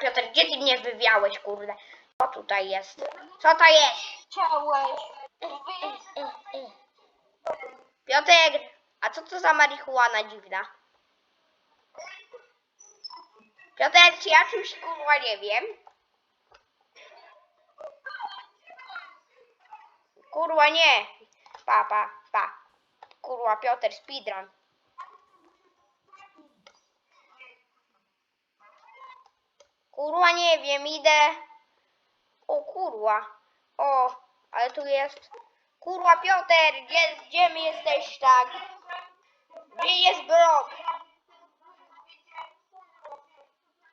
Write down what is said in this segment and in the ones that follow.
Piotr, gdzie ty mnie wywiałeś, kurde? Co tutaj jest? Co to jest? Chciałeś. Piotr, a co to za marihuana dziwna? Piotr, czy ja czymś kurwa nie wiem? Kurwa nie. Pa, pa, pa. Kurwa, Piotr, speedrun. Kurwa nie wiem, idę. O kurwa. O, ale tu jest. Kurwa Piotr, gdzie, gdzie jesteś tak? Gdzie jest blok?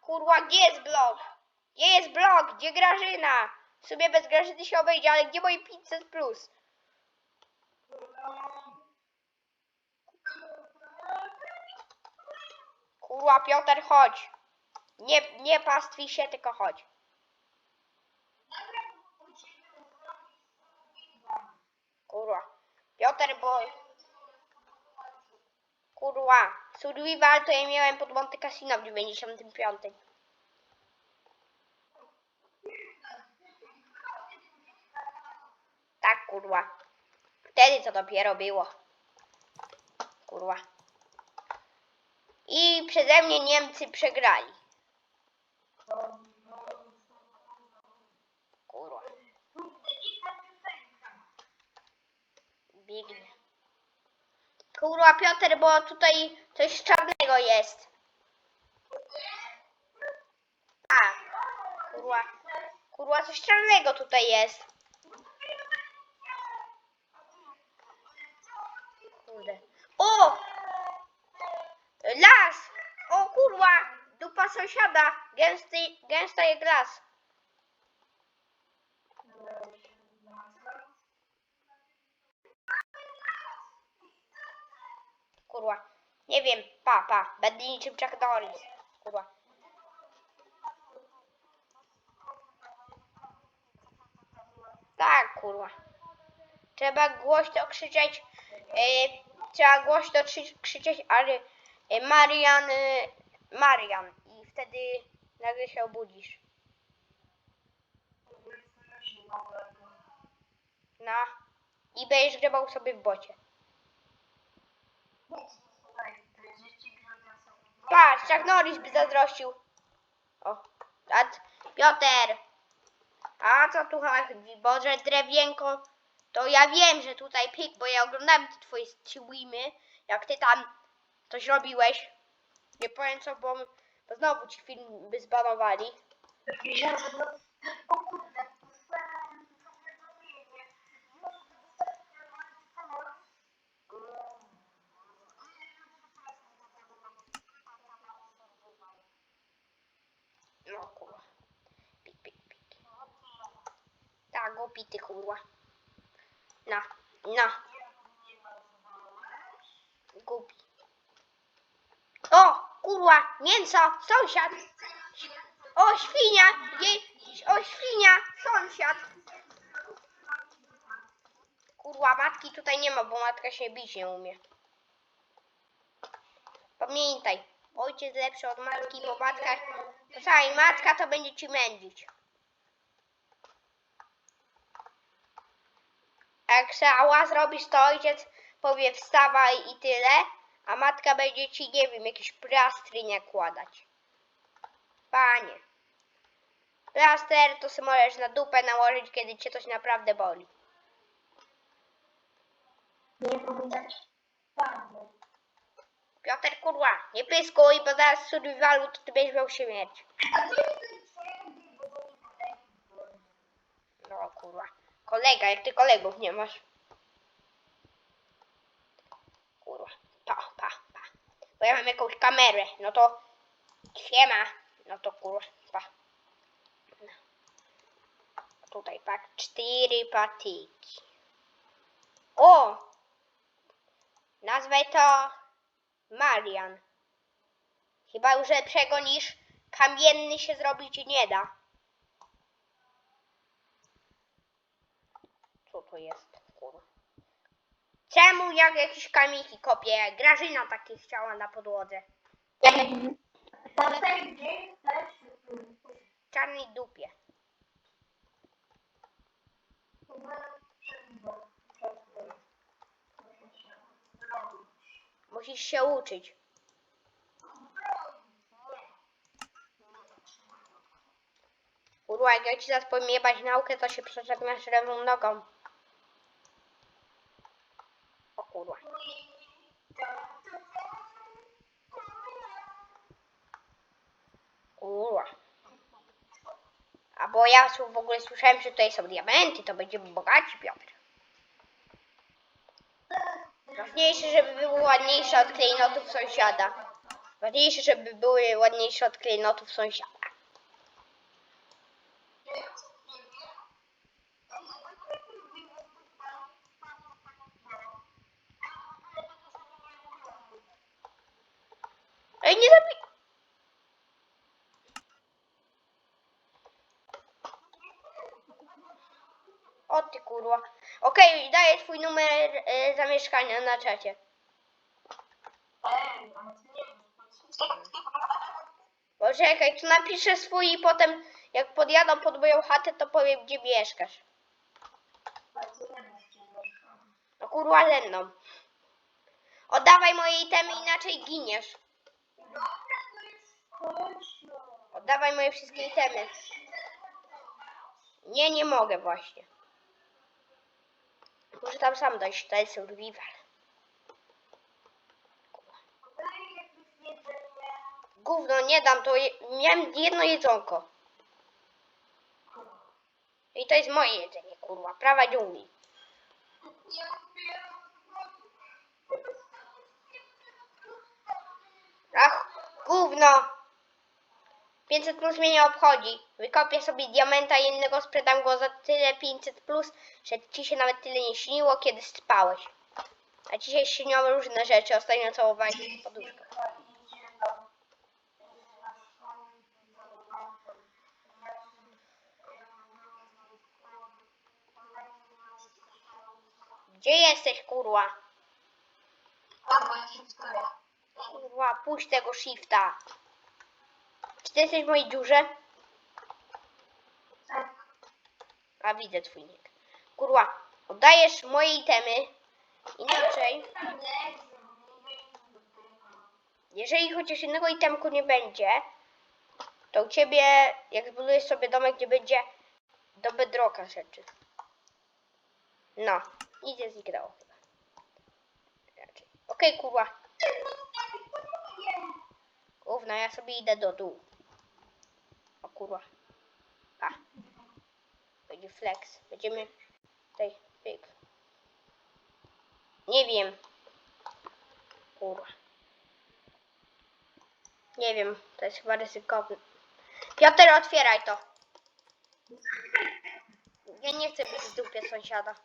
Kurwa, gdzie jest blok? Gdzie jest blok? Gdzie Grażyna? W sumie bez Grażyny się obejdzie, ale gdzie moje 500 plus? Kurwa Piotr, chodź. Nie, nie pastwi się, tylko chodź. Kurwa. Piotr, bo... Kurwa. Survival to ja miałem pod Monte Cassino w 95. Tak, kurwa. Wtedy to dopiero było. Kurwa. I przeze mnie Niemcy przegrali. Kurwa. Biegnie. Kurwa Piotr, bo tutaj coś czarnego jest. A, kurwa. Kurwa, coś czarnego tutaj jest. Kurde. O! Las! O kurwa! Dupa sąsiada! Gęsty, gęsta jest las. Kurwa. Nie wiem, pa, pa. Będę niczym Chuck Norris. Kurwa. Tak, kurwa. Trzeba głośno krzyczeć. E, trzeba głośno krzy- krzyczeć, ale e, Marian, e, Marian. I wtedy nagle się obudzisz. No. I będziesz grzebał sobie w bocie. Patrz, Chuck Norris by zazdrościł. O, a Piotr. A co tu chodzi? Boże, drewienko. To ja wiem, że tutaj pik, bo ja oglądałem te twoje streamy, jak ty tam coś robiłeś. Nie powiem co, bo, bo znowu ci film by zbanowali. No kurwa. Pik, pik, pik. Tak, głupi ty kurwa. No, no. Głupi. O, kurwa, mięso, sąsiad. O, świnia, jej, o, świnia, sąsiad. Kurwa, matki tutaj nie ma, bo matka się bić nie umie. Pamiętaj, ojciec lepszy od matki, bo matka, posłuchaj, matka to będzie ci mędzić. Jak sała zrobisz, to ojciec powie wstawaj i tyle, a matka będzie ci, nie wiem, jakieś plastry nakładać. Panie. Plaster to sobie możesz na dupę nałożyć, kiedy cię coś naprawdę boli. Nie powiedzieć. Piotr, kurwa, nie pyskuj, bo zaraz w survivalu to ty będziesz miał śmierć. No kurwa. Kolega, jak ty kolegów nie masz. Kurwa. Pa, pa, pa. Bo ja mam jakąś kamerę. No to siema. No to kurwa. No. Tutaj pak. Cztery patyki. O! Nazwę to Marian. Chyba już lepszego niż kamienny się zrobić nie da. Co to jest? Czemu jak jakieś kamiki kopie? Grażyna takie chciała na podłodze. Czarnej dupie. Musisz się uczyć. Kurwa, jak ja ci zaraz powiem jebać naukę, to się przeżegnasz lewą nogą. O kurwa. Kurwa. A bo ja w ogóle słyszałem, że tutaj są diamenty, to będziemy bogaci, Piotr. Ważniejsze, żeby były ładniejsze od klejnotów sąsiada. Ważniejsze, żeby były ładniejsze od klejnotów sąsiada. Ej, nie zabij... Kurwa. Okej, daję twój numer e, zamieszkania na czacie. Poczekaj, tu napiszę swój i potem jak podjadą pod moją chatę, to powiem gdzie mieszkasz. No kurwa lenną. Oddawaj moje itemy, inaczej giniesz. Oddawaj moje wszystkie itemy. Nie, nie mogę właśnie. Muszę tam sam dojść, to jest survival. Gówno, nie dam, to je, miałem jedno jedzonko. I to jest moje jedzenie, kurwa, prawa dżungli. Ach, gówno. 500 plus mnie nie obchodzi. Wykopię sobie diamenta innego, sprzedam go za tyle 500 plus, że ci się nawet tyle nie śniło, kiedy spałeś. A dzisiaj śnią różne rzeczy. Ostatnio całowałeś się w poduszkę. Gdzie jesteś, kurwa? Kurwa, puść tego shifta. Czy ty jesteś w mojej dziurze? A widzę twój nick. Kurwa, oddajesz moje itemy. Inaczej, jeżeli chociaż jednego itemku nie będzie, to u ciebie, jak zbudujesz sobie domek, gdzie będzie do bedrocka rzeczy. No, nic nie zniknęło chyba. Okej, kurwa. Gówno, ja sobie idę do dół. O kurwa. Flex. Będziemy tutaj pyk. Nie wiem. Kurwa. Nie wiem, to jest chyba ryzykowne. Piotr, otwieraj to. Ja nie chcę być w dupie sąsiada.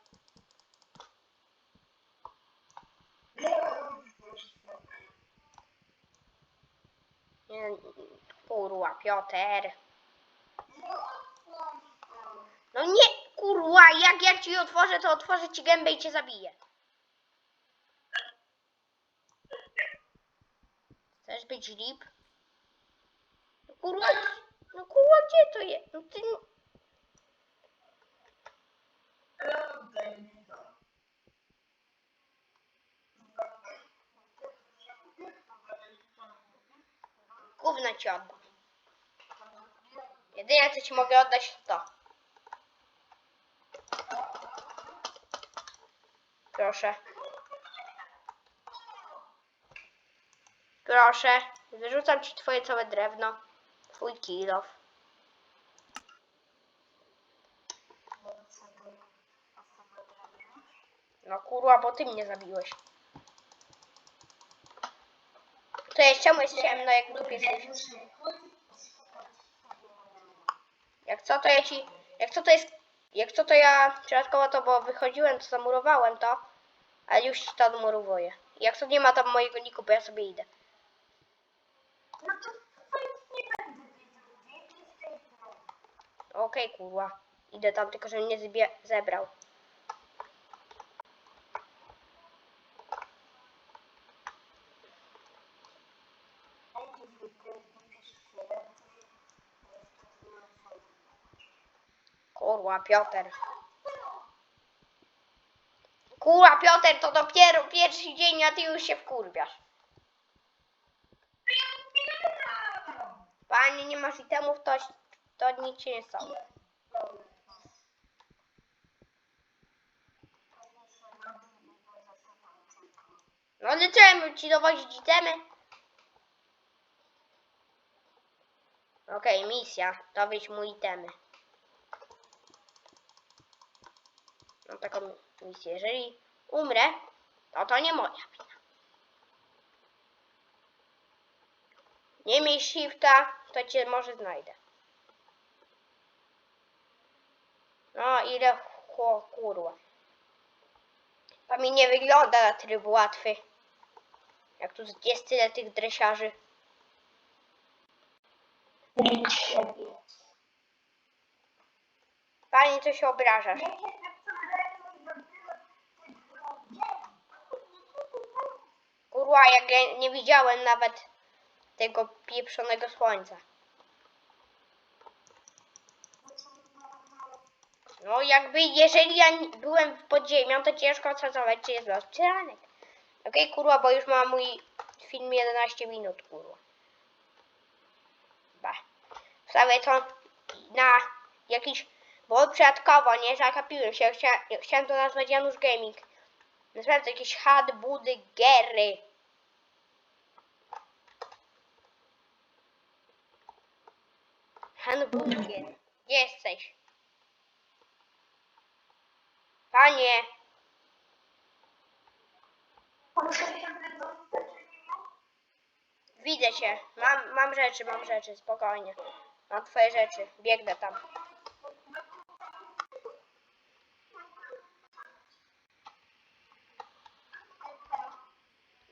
Nie, kurwa, Piotr. No nie, kurwa, jak ja ci otworzę, to otworzę ci gębę i cię zabiję. Chcesz być rip? No kurwa, no kurwa, gdzie to jest? No ty... Gówno ci oddam. Jedyne co ci mogę oddać to. Proszę. Proszę. Wyrzucam ci twoje całe drewno. Twój kilof. No kurwa, bo ty mnie zabiłeś. To jest czemu jest ciemno, jak dupie jesteś? Jak co to ja ci... Jak co to jest... Jak co to ja przypadkowo to, bo wychodziłem, to zamurowałem to, ale już ci to odmurowuję. Jak co nie ma tam mojego niku, bo ja sobie idę. Okej, kurwa. Idę tam, tylko żebym nie zbie- zebrał. Kurwa, Piotr. Kurwa, Piotr, to dopiero pierwszy dzień, a ty już się wkurwiasz. Panie, nie masz itemów, to, to nic nie stało. No ale czemu ci dowozić itemy? Okej, misja. Dowieź mu itemy. Mam taką misję. Jeżeli umrę, to to nie moja wina. Nie miej shifta, to cię może znajdę. No ile chło, kurwa. To mi nie wygląda na tryb łatwy. Jak tu jest tyle tych dresiarzy. Panie, co się obrażasz? Kurwa, jak ja nie widziałem nawet tego pieprzonego słońca. No jakby, jeżeli ja byłem pod ziemią, to ciężko oszacować, czy jest los, czy ranek. Okej, kurwa, bo już ma mój film 11 minut, kurwa. Ba. Wstawię to na jakiś, bo przypadkowo, nie, zakapiłem się, chcia, chciałem to nazwać Janusz Gaming. Nazwałem to jakieś had, budy, gery. Hamburger. Gdzie jesteś? Panie, widzę cię. Mam, mam rzeczy, mam rzeczy, spokojnie. Mam twoje rzeczy. Biegnę tam.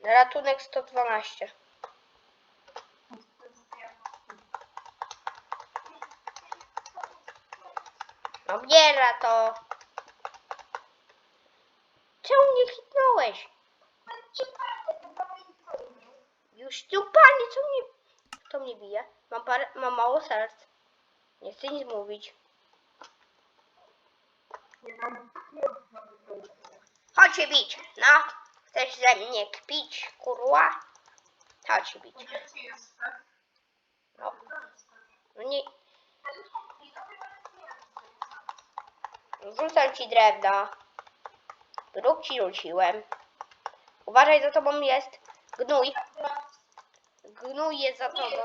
Ratunek 112. No biera to. Czemu nie hitnąłeś? Już tu panie, co mnie... Kto mnie bije? Mam, parę, mam mało serc. Nie chcę nic mówić. Chodź się bić. No. Chcesz ze mnie kpić, kurwa? Chodź się bić. No. No nie... Rzucam ci drewno. Drób ci rzuciłem. Uważaj, za tobą jest gnój. Gnój jest za tobą.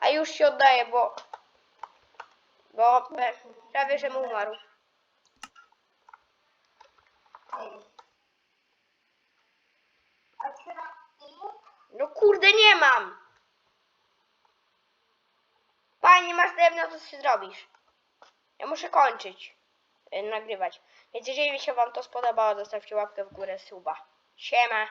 A już się oddaję, bo... Bo prawie, że mu umarł. No kurde, nie mam! Panie, masz drewno, to się zrobisz. Ja muszę kończyć. y, Nagrywać. Więc jeżeli się wam to spodobało, zostawcie łapkę w górę, suba. Siema.